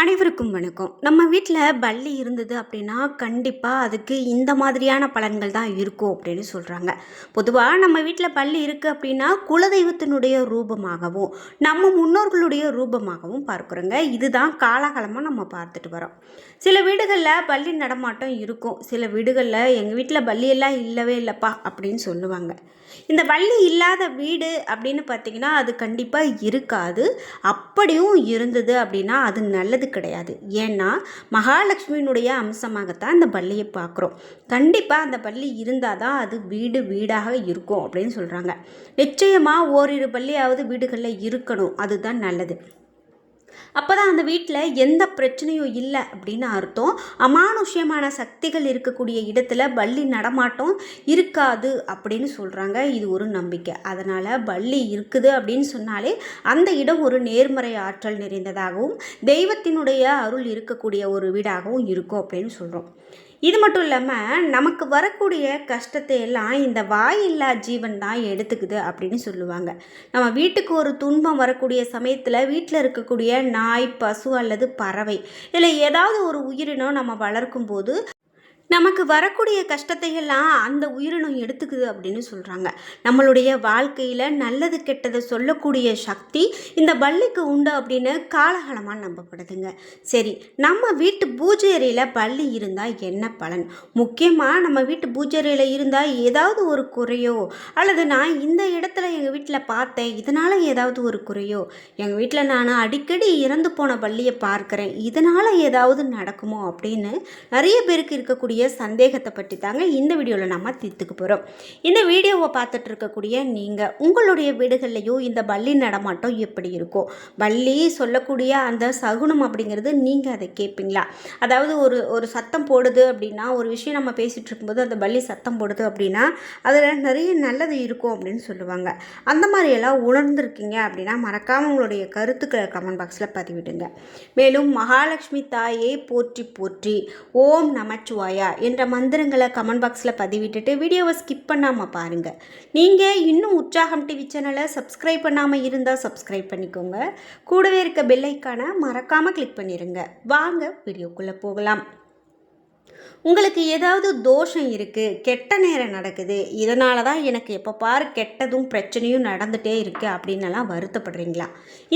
அனைவருக்கும் வணக்கம். நம்ம வீட்டில் பள்ளி இருந்தது அப்படின்னா கண்டிப்பாக அதுக்கு இந்த மாதிரியான பலன்கள் தான் இருக்கும் அப்படின்னு சொல்கிறாங்க பொதுவாக நம்ம வீட்டில் பள்ளி இருக்குது அப்படின்னா குலதெய்வத்தினுடைய ரூபமாகவும் நம்ம முன்னோர்களுடைய ரூபமாகவும் பார்க்குறோங்க. இதுதான் காலகாலமாக நம்ம பார்த்துட்டு வரோம் சில வீடுகளில் பள்ளி நடமாட்டம் இருக்கும். சில வீடுகளில் எங்கள் வீட்டில் பள்ளியெல்லாம் இல்லவே இல்லைப்பா அப்படின்னு சொல்லுவாங்க. இந்த பள்ளி இல்லாத வீடு அப்படின்னு பார்த்தீங்கன்னா அது கண்டிப்பாக இருக்காது. அப்படியும் இருந்தது அப்படின்னா அது நல்லது கிடையாது. ஏன்னா மகாலட்சுமியினுடைய அம்சமாகத்தான் அந்த பள்ளியை பார்க்குறோம். கண்டிப்பாக அந்த பள்ளி இருந்தால் தான் அது வீடு வீடாக இருக்கும் அப்படின்னு சொல்கிறாங்க நிச்சயமாக ஓரிரு பள்ளியாவது வீடுகளில் இருக்கணும். அதுதான் நல்லது. அப்போ தான் அந்த வீட்டில் எந்த பிரச்சனையும் இல்லை அப்படின்னு அர்த்தம். அமானுஷ்யமான சக்திகள் இருக்கக்கூடிய இடத்துல பள்ளி நடமாட்டம் இருக்காது அப்படின்னு சொல்கிறாங்க இது ஒரு நம்பிக்கை. அதனால் பள்ளி இருக்குது அப்படின்னு சொன்னாலே அந்த இடம் ஒரு நேர்மறை ஆற்றல் நிறைந்ததாகவும் தெய்வத்தினுடைய அருள் இருக்கக்கூடிய ஒரு வீடாகவும் இருக்கும் அப்படின்னு சொல்கிறோம் இது மட்டும் இல்லாமல் நமக்கு வரக்கூடிய கஷ்டத்தை எல்லாம் இந்த வாயில்லா ஜீவன் தான் எடுத்துக்குது அப்படின்னு சொல்லுவாங்க. நம்ம வீட்டுக்கு ஒரு துன்பம் வரக்கூடிய சமயத்தில் வீட்டில் இருக்கக்கூடிய நாய் பசு அல்லது பறவை இதில் ஏதாவது ஒரு உயிரினம் நம்ம வளர்க்கும் போது நமக்கு வரக்கூடிய கஷ்டத்தை எல்லாம் அந்த உயிரினம் எடுத்துக்குது அப்படின்னு சொல்கிறாங்க நம்மளுடைய வாழ்க்கையில் நல்லது கெட்டதை சொல்லக்கூடிய சக்தி இந்த பள்ளிக்கு உண்டு அப்படின்னு காலகாலமாக நம்பப்படுதுங்க. சரி நம்ம வீட்டு பூஜை அறையில் பள்ளி இருந்தால் என்ன பலன்? முக்கியமாக நம்ம வீட்டு பூஜை அறையில் இருந்தால் ஏதாவது ஒரு குறையோ அல்லது நான் இந்த இடத்துல எங்கள் வீட்டில் பார்த்தேன் இதனால் ஏதாவது ஒரு குறையோ எங்கள் வீட்டில் நான் அடிக்கடி இறந்து போன பள்ளியை பார்க்குறேன் இதனால் ஏதாவது நடக்குமோ அப்படின்னு நிறைய பேருக்கு இருக்கக்கூடிய இருக்கக்கூடிய சந்தேகத்தை பற்றி தாங்க இந்த வீடியோவில் நம்ம தீர்த்துக்க போகிறோம் இந்த வீடியோவை பார்த்துட்டு இருக்கக்கூடிய நீங்கள் உங்களுடைய வீடுகள்லையும் இந்த பள்ளி நடமாட்டம் எப்படி இருக்கும் பள்ளி சொல்லக்கூடிய அந்த சகுனம் அப்படிங்கிறது நீங்கள் அதை கேட்பீங்களா அதாவது ஒரு ஒரு சத்தம் போடுது அப்படின்னா ஒரு விஷயம் நம்ம பேசிகிட்டு இருக்கும்போது அந்த பள்ளி சத்தம் போடுது அப்படின்னா அதில் நிறைய நல்லது இருக்கும் அப்படின்னு சொல்லுவாங்க. அந்த மாதிரியெல்லாம் உணர்ந்துருக்கீங்க அப்படின்னா மறக்காமல் உங்களுடைய கருத்துக்களை கமெண்ட் பாக்ஸில் பதிவிடுங்க. மேலும் மகாலட்சுமி தாயே போற்றி போற்றி ஓம் நமச்சிவாயா என்ற மந்திரங்களை கமெண்ட் பாக்ஸில் பதிவிட்டுட்டு வீடியோவை ஸ்கிப் பண்ணாமல் பாருங்கள் நீங்கள் இன்னும் உற்சாகம் டிவி சேனலை சப்ஸ்கிரைப் பண்ணாமல் இருந்தால் சப்ஸ்கிரைப் பண்ணிக்கோங்க. கூடவே இருக்க பெல்லைக்கான மறக்காமல் கிளிக் பண்ணிடுங்க வாங்க வீடியோக்குள்ளே போகலாம். உங்களுக்கு ஏதாவது தோஷம் இருக்குது கெட்ட நேரம் நடக்குது இதனால தான் எனக்கு எப்போ பாரு கெட்டதும் பிரச்சனையும் நடந்துகிட்டே இருக்குது அப்படின்னலாம் வருத்தப்படுறீங்களா?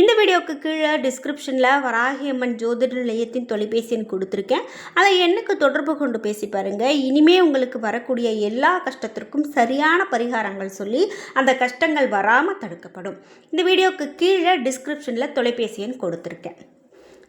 இந்த வீடியோவுக்கு கீழே டிஸ்கிரிப்ஷனில் வராகியம்மன் ஜோதிட நிலையத்தின் தொலைபேசியன் கொடுத்துருக்கேன். அதை எனக்கு தொடர்பு கொண்டு பேசி பாருங்கள் இனிமே உங்களுக்கு வரக்கூடிய எல்லா கஷ்டத்திற்கும் சரியான பரிகாரங்கள் சொல்லி அந்த கஷ்டங்கள் வராமல் தடுக்கப்படும். இந்த வீடியோவுக்கு கீழே டிஸ்கிரிப்ஷனில் தொலைபேசி எண் கொடுத்துருக்கேன்.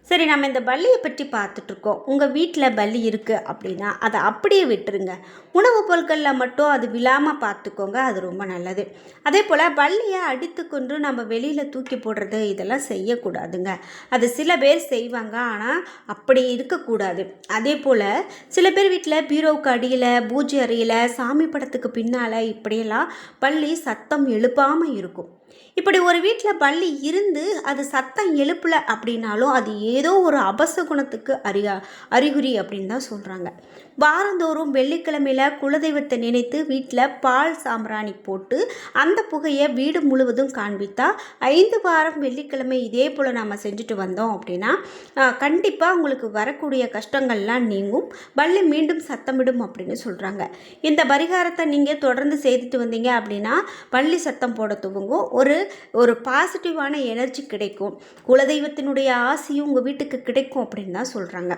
சரி நம்ம இந்த பல்லியை பற்றி பார்த்துட்ருக்கோம். உங்கள் வீட்டில் பல்லி இருக்குது அப்படின்னா அதை அப்படியே விட்டுருங்க. உணவுப் பொருட்களில் மட்டும் அது விழாமல் பார்த்துக்கோங்க அது ரொம்ப நல்லது. அதே போல் பல்லியை அடித்து கொண்டு நம்ம வெளியில் தூக்கி போடுறது இதெல்லாம் செய்யக்கூடாதுங்க. அது சில பேர் செய்வாங்க ஆனால் அப்படி இருக்கக்கூடாது. அதே போல் சில பேர் வீட்டில் பீரோவுக்கு அடியில் பூஜை அறையில் சாமி படத்துக்கு பின்னால் இப்படியெல்லாம் பள்ளி சத்தம் எழுப்பாமல் இருக்கும். இப்படி ஒரு வீட்டில் பள்ளி இருந்து அது சத்தம் எழுப்பலை அப்படின்னாலும் அது ஏதோ ஒரு அபச குணத்துக்கு அறியா அறிகுறி அப்படின்னு தான் சொல்கிறாங்க வாரந்தோறும் வெள்ளிக்கிழமையில் குலதெய்வத்தை நினைத்து வீட்டில் பால் சாம்பிராணி போட்டு அந்த புகையை வீடு முழுவதும் காண்பித்தா ஐந்து வாரம் வெள்ளிக்கிழமை இதே போல் நம்ம செஞ்சுட்டு வந்தோம் அப்படின்னா கண்டிப்பாக உங்களுக்கு வரக்கூடிய கஷ்டங்கள்லாம் நீங்கும். பள்ளி மீண்டும் சத்தமிடும் அப்படின்னு சொல்கிறாங்க இந்த பரிகாரத்தை நீங்கள் தொடர்ந்து செய்துட்டு வந்தீங்க அப்படின்னா பள்ளி சத்தம் போட துவங்கும். ஒரு ஒரு பாசிட்டிவான எனர்ஜி கிடைக்கும். குலதெய்வத்தினுடைய ஆசையும் உங்கள் வீட்டுக்கு கிடைக்கும் அப்படின்னு தான் சொல்கிறாங்க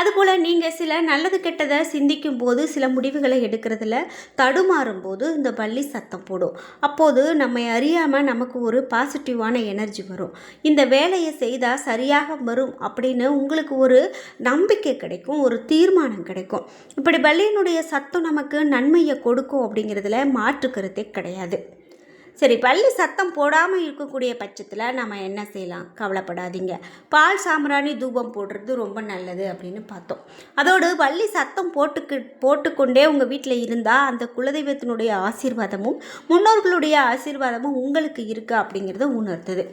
அதுபோல் நீங்கள் சில நல்லது கெட்டதை சிந்திக்கும் போது சில முடிவுகளை எடுக்கிறதுல தடுமாறும் போது இந்த பள்ளி சத்தம் போடும். அப்போது நம்மை அறியாமல் நமக்கு ஒரு பாசிட்டிவான எனர்ஜி வரும். இந்த வேலையை செய்தால் சரியாக வரும் அப்படின்னு உங்களுக்கு ஒரு நம்பிக்கை கிடைக்கும் ஒரு தீர்மானம் கிடைக்கும். இப்படி பள்ளியினுடைய சத்தம் நமக்கு நன்மையை கொடுக்கும் அப்படிங்கிறதுல மாற்று கருத்தே கிடையாது. சரி பல்லு சத்தம் போடாமல் இருக்கக்கூடிய பட்சத்தில் நம்ம என்ன செய்யலாம்? கவலைப்படாதீங்க. பால் சாம்பிராணி தூபம் போடுறது ரொம்ப நல்லது அப்படின்னு பார்த்தோம். அதோடு பள்ளி சத்தம் போட்டுக்கு போட்டுக்கொண்டே உங்கள் வீட்டில் இருந்தால் அந்த குலதெய்வத்தினுடைய ஆசீர்வாதமும் முன்னோர்களுடைய ஆசீர்வாதமும் உங்களுக்கு இருக்குது அப்படிங்கிறத உணர்த்துது.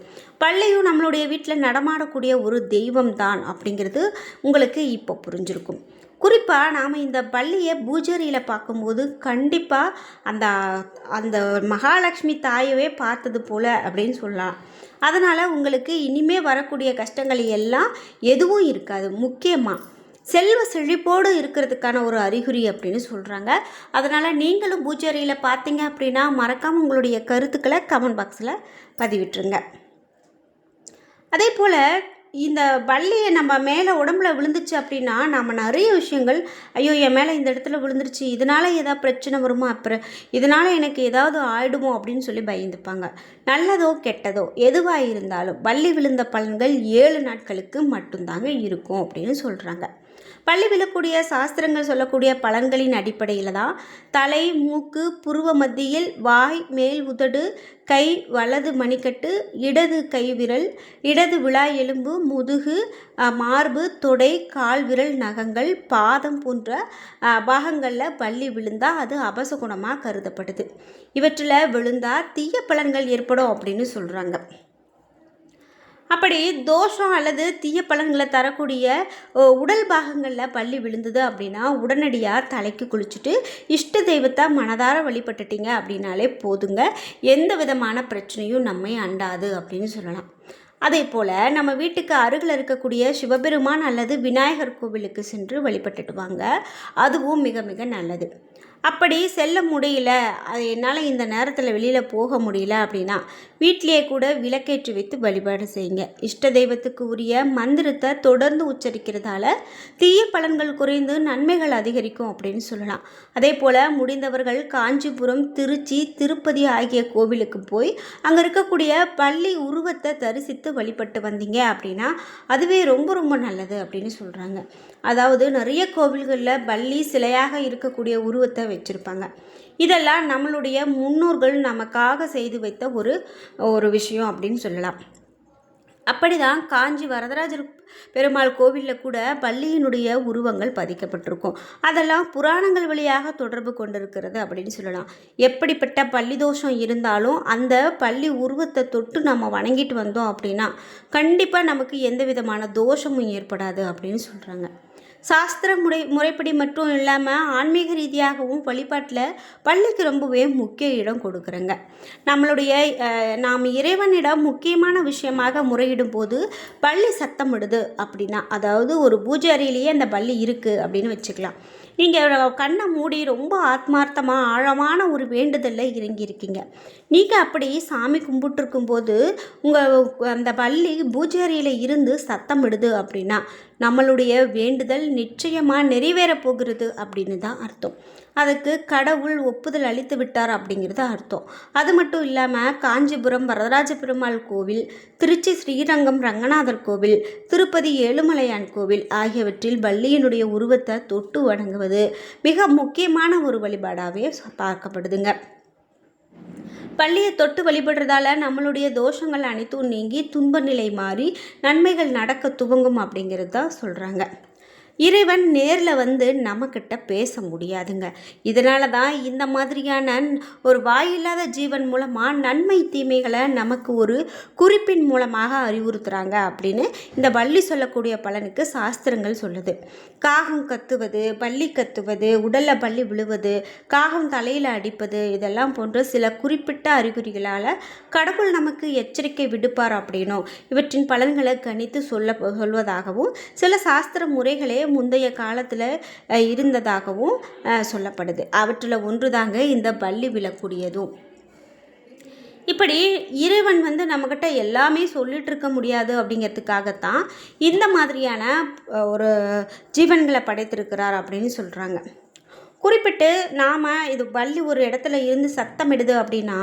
பள்ளியும் நம்மளுடைய வீட்டில் நடமாடக்கூடிய ஒரு தெய்வம் தான் அப்படிங்கிறது உங்களுக்கு இப்போ புரிஞ்சிருக்கும். குறிப்பாக நாம் இந்த பள்ளியை பூஜரியில் பார்க்கும்போது கண்டிப்பாக அந்த அந்த மகாலட்சுமி தாயவே பார்த்தது போல் அப்படின்னு சொல்லலாம். அதனால் உங்களுக்கு இனிமே வரக்கூடிய கஷ்டங்கள் எல்லாம் எதுவும் இருக்காது. முக்கியமாக செல்வ செழிப்போடு இருக்கிறதுக்கான ஒரு அறிகுறி அப்படின்னு சொல்கிறாங்க அதனால் நீங்களும் பூஜரியில் பார்த்தீங்க அப்படின்னா மறக்காமல் உங்களுடைய கருத்துக்களை கமெண்ட் பாக்ஸில் பதிவிட்டுருங்க. அதே போல் இந்த பள்ளியை நம்ம மேலே உடம்புல விழுந்துச்சு அப்படின்னா நம்ம நிறைய விஷயங்கள் ஐயோ என் மேலே இந்த இடத்துல விழுந்துருச்சு இதனால் ஏதாவது பிரச்சனை வருமா? அப்புறம் இதனால் எனக்கு ஏதாவது ஆயிடுமோ? அப்படின்னு சொல்லி பயந்துப்பாங்க. நல்லதோ கெட்டதோ எதுவாக இருந்தாலும் பள்ளி விழுந்த பலன்கள் ஏழு நாட்களுக்கு மட்டும்தாங்க இருக்கும் அப்படின்னு சொல்கிறாங்க பள்ளி விழக்கூடிய சாஸ்திரங்கள் சொல்லக்கூடிய பலன்களின் அடிப்படையில் தான் தலை மூக்கு புருவ மத்தியில் வாய் மேல் உதடு கை வலது மணிக்கட்டு இடது கை விரல் இடது விழா எலும்பு முதுகு மார்பு தொடை கால் விரல் நகங்கள் பாதம் போன்ற பாகங்களில் பள்ளி விழுந்தால் அது அபசகுணமாக கருதப்படுது. இவற்றில் விழுந்தால் தீய பலன்கள் ஏற்படும் அப்படின்னு சொல்கிறாங்க அப்படி தோஷம் அல்லது தீய பலன்களை தரக்கூடிய உடல் பாகங்களில் பள்ளி விழுந்தது அப்படின்னா உடனடியாக தலைக்கு குளிச்சுட்டு இஷ்ட தெய்வத்தை மனதார வழிபட்டுட்டீங்க அப்படின்னாலே போதுங்க. எந்த விதமான பிரச்சனையும் நம்மை அண்டாது அப்படின்னு சொல்லலாம். அதே போல் நம்ம வீட்டுக்கு அருகில் இருக்கக்கூடிய சிவபெருமான் அல்லது விநாயகர் கோவிலுக்கு சென்று வழிபட்டுட்டு வாங்க. அதுவும் மிக மிக நல்லது. அப்படி செல்ல முடியல. அது என்னால் இந்த நேரத்தில் வெளியில் போக முடியல அப்படின்னா வீட்டிலேயே கூட விளக்கேற்றி வைத்து வழிபாடு செய்யுங்க. இஷ்ட தெய்வத்துக்கு உரிய மந்திரத்தை தொடர்ந்து உச்சரிக்கிறதால தீய பலன்கள் குறைந்து நன்மைகள் அதிகரிக்கும் அப்படின்னு சொல்லலாம். அதே போல் முடிந்தவர்கள் காஞ்சிபுரம் திருச்சி திருப்பதி ஆகிய கோவிலுக்கு போய் அங்கே இருக்கக்கூடிய பள்ளி உருவத்தை தரிசித்து வழிபட்டு வந்தீங்க அப்படின்னா அதுவே ரொம்ப ரொம்ப நல்லது அப்படின்னு சொல்கிறாங்க அதாவது நிறைய கோவில்களில் பள்ளி சிலையாக இருக்கக்கூடிய உருவத்தை வச்சுருப்பாங்க. இதெல்லாம் நம்மளுடைய முன்னோர்கள் நமக்காக செய்து வைத்த ஒரு ஒரு விஷயம் அப்படின்னு சொல்லலாம். அப்படி தான் காஞ்சி வரதராஜர் பெருமாள் கோவிலில் கூட பள்ளியினுடைய உருவங்கள் பதிக்கப்பட்டிருக்கும். அதெல்லாம் புராணங்கள் வழியாக தொடர்பு கொண்டிருக்கிறது அப்படின்னு சொல்லலாம். எப்படிப்பட்ட பள்ளி தோஷம் இருந்தாலும் அந்த பள்ளி உருவத்தை தொட்டு நம்ம வணங்கிட்டு வந்தோம் அப்படின்னா கண்டிப்பாக நமக்கு எந்த விதமான தோஷமும் ஏற்படாது அப்படின்னு சொல்கிறாங்க சாஸ்திர முறை முறைப்படி மட்டும் இல்லாமல் ஆன்மீக ரீதியாகவும் வழிபாட்டில் பள்ளிக்கு ரொம்பவே முக்கிய இடம் கொடுக்குறேங்க. நம்மளுடைய நாம் இறைவனிடம் முக்கியமான விஷயமாக முறையிடும் போது பள்ளி சத்தமிடுது அப்படின்னா அதாவது ஒரு பூஜை அறையிலேயே அந்த பள்ளி இருக்குது அப்படின்னு வச்சுக்கலாம். நீங்கள் கண்ணை மூடி ரொம்ப ஆத்மார்த்தமாக ஆழமான ஒரு வேண்டுதலில் இறங்கியிருக்கீங்க. நீங்கள் அப்படி சாமி கும்பிட்டுருக்கும்போது உங்கள் அந்த பள்ளி பூஜாரியில் இருந்து சத்தம் விடுது அப்படின்னா நம்மளுடைய வேண்டுதல் நிச்சயமாக நிறைவேறப் போகிறது அப்படின்னு தான் அர்த்தம். அதுக்கு கடவுள் ஒப்புதல் அளித்து விட்டார் அப்படிங்கிறது அர்த்தம். அது மட்டும் இல்லாமல் காஞ்சிபுரம் வரதராஜ பெருமாள் கோவில் திருச்சி ஸ்ரீரங்கம் ரங்கநாதர் கோவில் திருப்பதி ஏழுமலையான் கோவில் ஆகியவற்றில் பள்ளியினுடைய உருவத்தை தொட்டு வணங்குவது மிக முக்கியமான ஒரு வழிபாடாகவே பார்க்கப்படுதுங்க. பள்ளியை தொட்டு வழிபடுறதால நம்மளுடைய தோஷங்கள் அனைத்தும் நீங்கி துன்ப நிலை மாறி நன்மைகள் நடக்க துவங்கும் அப்படிங்கிறது தான் சொல்கிறாங்க இறைவன் நேரில் வந்து நம்மக்கிட்ட பேச முடியாதுங்க. இதனால தான் இந்த மாதிரியான ஒரு வாயில்லாத ஜீவன் மூலமாக நன்மை தீமைகளை நமக்கு ஒரு குறிப்பின் மூலமாக அறிவுறுத்துகிறாங்க அப்படின்னு இந்த பள்ளி சொல்லக்கூடிய பலனுக்கு சாஸ்திரங்கள் சொல்லுது. காகம் கத்துவது பள்ளி கத்துவது உடலில் பள்ளி விழுவது காகம் தலையில் அடிப்பது இதெல்லாம் போன்ற சில குறிப்பிட்ட அறிகுறிகளால் கடவுள் நமக்கு எச்சரிக்கை விடுப்பார் அப்படின்னும். இவற்றின் பலன்களை கணித்து சொல்ல சொல்வதாகவும் சில சாஸ்திர முறைகளே முந்தைய காலத்தில் இருந்ததாகவும் சொல்லப்படுது. அவற்றில் ஒன்று தாங்க இந்த பள்ளி விழக்கூடியதும். இப்படி இறைவன் வந்து நம்மக்கிட்ட எல்லாமே சொல்லிட்டு இருக்க முடியாது அப்படிங்கிறதுக்காகத்தான் இந்த மாதிரியான ஒரு ஜீவன்களை படைத்திருக்கிறார் அப்படின்னு சொல்கிறாங்க குறிப்பிட்டு நாம் இது வள்ளி ஒரு இடத்துல இருந்து சத்தமிடுது அப்படின்னா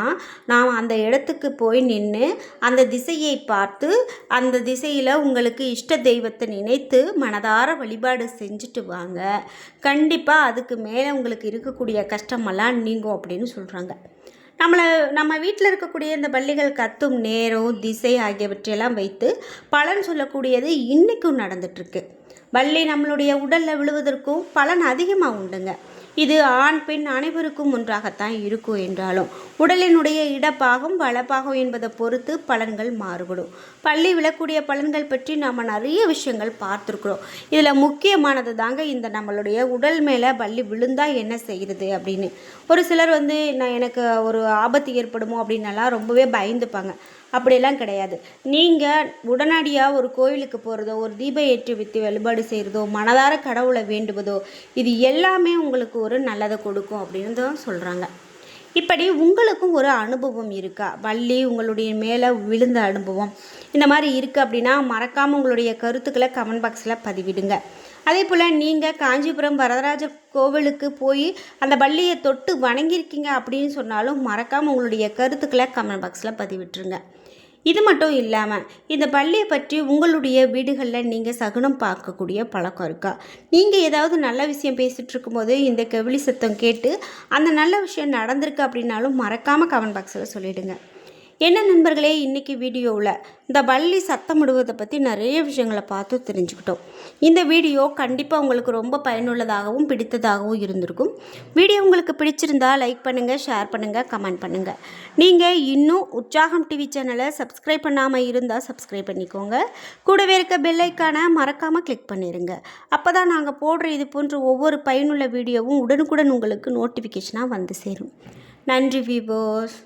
நாம் அந்த இடத்துக்கு போய் நின்று அந்த திசையை பார்த்து அந்த திசையில் உங்களுக்கு இஷ்ட தெய்வத்தை நினைத்து மனதார வழிபாடு செஞ்சுட்டு வாங்க. கண்டிப்பாக அதுக்கு மேலே உங்களுக்கு இருக்கக்கூடிய கஷ்டமெல்லாம் நீங்கும் அப்படின்னு சொல்கிறாங்க நம்மளை நம்ம வீட்டில் இருக்கக்கூடிய இந்த பள்ளிகள் கத்தும் நேரம் திசை ஆகியவற்றையெல்லாம் வைத்து பலன் சொல்லக்கூடியது இன்றைக்கும் நடந்துட்டுருக்கு. பள்ளி நம்மளுடைய உடலில் விழுவதற்கும் பலன் அதிகமாக உண்டுங்க. இது ஆண் பெண் அனைவருக்கும் ஒன்றாகத்தான் இருக்கும் என்றாலும் உடலினுடைய இடப்பாகம் வளப்பாகும் என்பதை பொறுத்து பலன்கள் மாறுபடும். பள்ளி விழக்கூடிய பலன்கள் பற்றி நாம் நிறைய விஷயங்கள் பார்த்துருக்குறோம். இதில் முக்கியமானது தாங்க இந்த நம்மளுடைய உடல் மேலே பள்ளி விழுந்தால் என்ன செய்கிறது அப்படின்னு. ஒரு சிலர் வந்து நான் எனக்கு ஒரு ஆபத்து ஏற்படுமோ? அப்படின்னலாம் ரொம்பவே பயந்துப்பாங்க. அப்படியெல்லாம் கிடையாது. நீங்கள் உடனடியாக ஒரு கோவிலுக்கு போகிறதோ ஒரு தீப ஏற்றி வித்து வழிபாடு செய்கிறதோ மனதார கடவுளை வேண்டுவதோ இது எல்லாமே உங்களுக்கு ஒரு நல்லதை கொடுக்கும் அப்படின்னு தான் சொல்கிறாங்க இப்படி உங்களுக்கும் ஒரு அனுபவம் இருக்கா? வள்ளி உங்களுடைய மேலே விழுந்த அனுபவம். இந்த மாதிரி இருக்குது அப்படின்னா மறக்காமல் உங்களுடைய கருத்துக்களை கமெண்ட் பாக்ஸில் பதிவிடுங்க. அதே போல் நீங்கள் காஞ்சிபுரம் வரதராஜர் கோவிலுக்கு போய் அந்த வள்ளியை தொட்டு வணங்கியிருக்கீங்க அப்படின்னு சொன்னாலும் மறக்காமல் உங்களுடைய கருத்துக்களை கமெண்ட் பாக்ஸில் பதிவிட்டுருங்க. இது மட்டும் இல்லாமல் இந்த பள்ளியை பற்றி உங்களுடைய வீடுகளில் நீங்கள் சகுனம் பார்க்கக்கூடிய பழக்கம் இருக்கா? நீங்கள் ஏதாவது நல்ல விஷயம் பேசிகிட்டு இருக்கும்போது இந்த கெவிலி சத்தம் கேட்டு அந்த நல்ல விஷயம் நடந்திருக்கு அப்படின்னாலும் மறக்காமல் கமெண்ட் பாக்ஸில் சொல்லிவிடுங்க என்ன நண்பர்களே இன்றைக்கி வீடியோவில் இந்த வள்ளி சத்தமிடுவதை பற்றி நிறைய விஷயங்களை பார்த்து தெரிஞ்சுக்கிட்டோம். இந்த வீடியோ கண்டிப்பாக உங்களுக்கு ரொம்ப பயனுள்ளதாகவும் பிடித்ததாகவும் இருந்திருக்கும். வீடியோ உங்களுக்கு பிடிச்சிருந்தா லைக் பண்ணுங்கள் ஷேர் பண்ணுங்கள் கமெண்ட் பண்ணுங்கள் நீங்கள் இன்னும் உற்சாகம் டிவி சேனலை சப்ஸ்கிரைப் பண்ணாமல் இருந்தால் சப்ஸ்கிரைப் பண்ணிக்கோங்க. கூடவே இருக்க பெல்லைக்கான மறக்காமல் கிளிக் பண்ணிடுங்க அப்போ தான் நாங்கள் போடுற இது போன்ற ஒவ்வொரு பயனுள்ள வீடியோவும் உடனுக்குடன் உங்களுக்கு நோட்டிஃபிகேஷனாக வந்து சேரும். நன்றி விவோஸ்